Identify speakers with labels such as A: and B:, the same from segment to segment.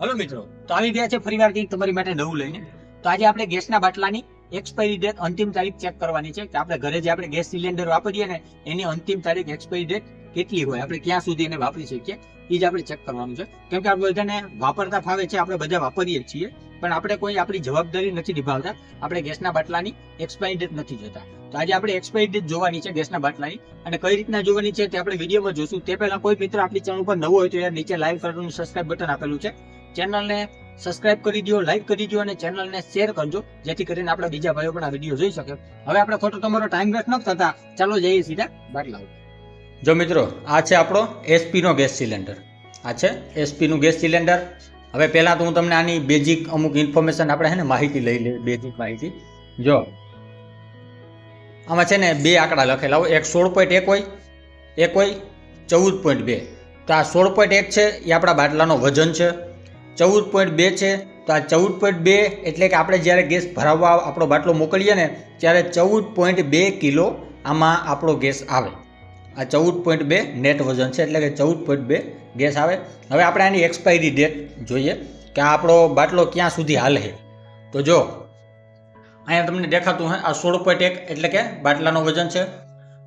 A: Hello મિત્રો, તો આવી ગયા છે ફરીવાર કંઈક તમારી માટે નવું લઈને. તો આજે આપણે ગેસના બાટલાની એક્સપાયરી ડેટ અંતિમ તારીખ ચેક કરવાની છે. કે આપણે ઘરે જે આપણે ગેસ સિલિન્ડર વાપરીએ ને, એની અંતિમ તારીખ એક્સપાયરી ડેટ કેટલી હોય, આપણે ક્યાં સુધી એને વાપરી શકીએ, એ જ આપણે ચેક કરવાનું છે. કેમ કે આપણે બધાને વાપરતા ફાવે છે, આપણે બધા વાપરીએ છીએ, પણ આપણે કોઈ આપણી જવાબદારી નથી નિભાવતા. આપણે ગેસના બાટલાની એક્સપાયરી ડેટ નથી જોતા. તો આજે આપણે એક્સપાયરી ડેટ જોવાની છે ગેસના બાટલાની. અને કઈ રીતના જોવાની છે તે આપણે વિડીયોમાં જોશું. તે પહેલા કોઈ મિત્ર આપણી ચેનલ ઉપર નવો હોય તો યાર નીચે લાઈવ કરવાનું સબસ્ક્રાઇબ બટન આપેલું છે. ચેનલને સબસ્ક્રાઇબ કરી દો લાઈક કરી દો અને ચેનલને શેર કરજો, જેથી કરીને આપણા બીજા ભાઈઓ પણ આ વીડિયો જોઈ શકે. હવે આપણે ખોટો તમારો ટાઈમ વેસ્ટ ન થતા. ચાલો જઈએ સીધા બાટલા
B: જો મિત્રો, આ છે આપણો એસપીનો ગેસ સિલિન્ડર. આ છે એસપીનું ગેસ સિલિન્ડર. હવે પહેલાં તો હું તમને આની બેઝિક અમુક ઇન્ફોર્મેશન આપણે છે ને માહિતી લઈ લઈએ બેઝિક માહિતી. જો, આમાં છે ને બે આંકડા લખેલા હોય. એક સોળ પોઈન્ટ એક હોય એક હોય ચૌદ પોઈન્ટ બે. તો આ સોળ પોઈન્ટ એક છે, એ આપણા બાટલાનો વજન છે. ચૌદ પોઈન્ટ બે છે. તો આ ચૌદ પોઈન્ટ બે એટલે કે આપણે જ્યારે ગેસ ભરાવવા આપણો બાટલો મોકલીએ ને, ત્યારે ચૌદ પોઈન્ટ બે કિલો આમાં આપણો ગેસ આવે. આ ચૌદ પોઈન્ટ બે નેટ વજન છે, એટલે કે ચૌદ પોઈન્ટ બે ગેસ આવે. હવે આપણે આની એક્સપાયરી ડેટ જોઈએ કે આ આપણો બાટલો ક્યાં સુધી હાલે તો જો, અહીંયા તમને દેખાતું હોય આ સોળ પોઈન્ટ એક એટલે કે બાટલાનો વજન છે.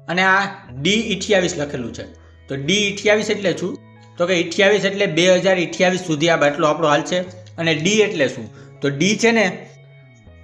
B: અને આ ડી ઇઠ્યાવીસ લખેલું છે. તો ડી ઇઠ્યાવીસ એટલે શું? તો કે ઇઠ્યાવીસ એટલે બે હજાર અઠ્યાવીસ સુધી આ બાટલો આપણો હાલ છે. અને ડી એટલે શું? તો ડી છે ને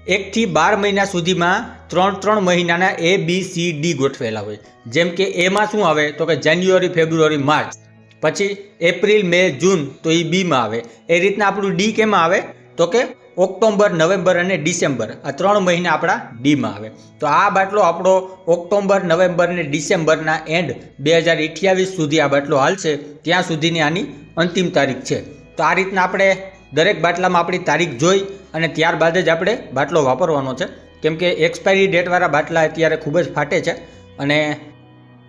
B: એકથી બાર મહિના સુધીમાં ત્રણ ત્રણ મહિનાના એ બી સી ડી ગોઠવેલા હોય. જેમ કે એમાં શું આવે? તો કે જાન્યુઆરી, ફેબ્રુઆરી, માર્ચ. પછી એપ્રિલ, મે, જૂન, તો એ બીમાં આવે. એ રીતના આપણું ડી કેમાં આવે? તો કે ઓક્ટોબર, નવેમ્બર અને ડિસેમ્બર, આ ત્રણ મહિના આપણા ડીમાં આવે. તો આ બાટલો આપણો ઓક્ટોબર, નવેમ્બર અને ડિસેમ્બરના એન્ડ બે હજાર અઠ્યાવીસ સુધી આ બાટલો હાલશે. ત્યાં સુધીની આની અંતિમ તારીખ છે. તો આ રીતના આપણે દરેક બાટલામાં આપણી તારીખ જોઈ અને ત્યારબાદ જ આપણે બાટલો વાપરવાનો છે. કેમ કે એક્સપાયરી ડેટવાળા બાટલા અત્યારે ખૂબ જ ફાટે છે અને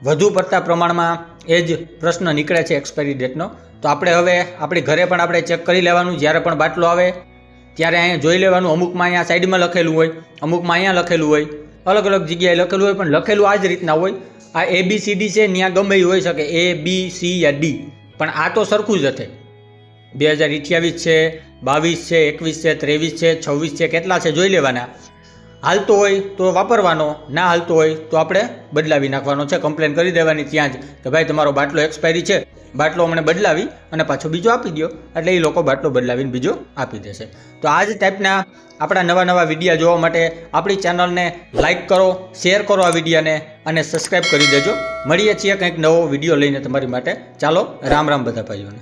B: વધુ પડતા પ્રમાણમાં એ જ પ્રશ્ન નીકળે છે એક્સપાયરી ડેટનો તો આપણે હવે આપણી ઘરે પણ આપણે ચેક કરી લેવાનું. જ્યારે પણ બાટલો આવે ત્યારે અહીંયા જોઈ લેવાનું, અમુકમાં અહીંયા સાઈડમાં લખેલું હોય, અમુકમાં અહીંયા લખેલું હોય. અલગ અલગ જગ્યાએ લખેલું હોય, પણ લખેલું આ જ રીતના હોય. આ એ બી સી ડી છે ત્યાં ગમે હોઈ શકે. એ બી સી યા ડી પણ આ તો સરખું જ હશે. બે હજાર અઠ્યાવીસ છે, બાવીસ છે, એકવીસ છે, ત્રેવીસ છે, છવ્વીસ છે, કેટલા છે જોઈ લેવાના. હાલતો હોય તો વાપરવાનો, ના હાલતો હોય તો આપણે બદલાવી નાખવાનો છે. કમ્પ્લેન કરી દેવાની ત્યાં જ કે ભાઈ તમારો બાટલો એક્સપાયરી છે. બાટલો અમને બદલાવી અને પાછો બીજો આપી દો એટલે એ લોકો બાટલો બદલાવીને બીજો આપી દેશે. તો આ જ ટાઈપના આપણા નવા નવા વિડીયા જોવા માટે આપણી ચેનલને લાઇક કરો શેર કરો આ વિડીયાને અને સબસ્ક્રાઈબ કરી દેજો. મળીએ છીએ કંઈક નવો વીડિયો લઈને તમારી માટે. ચાલો રામ રામ બધા ભાઈઓને.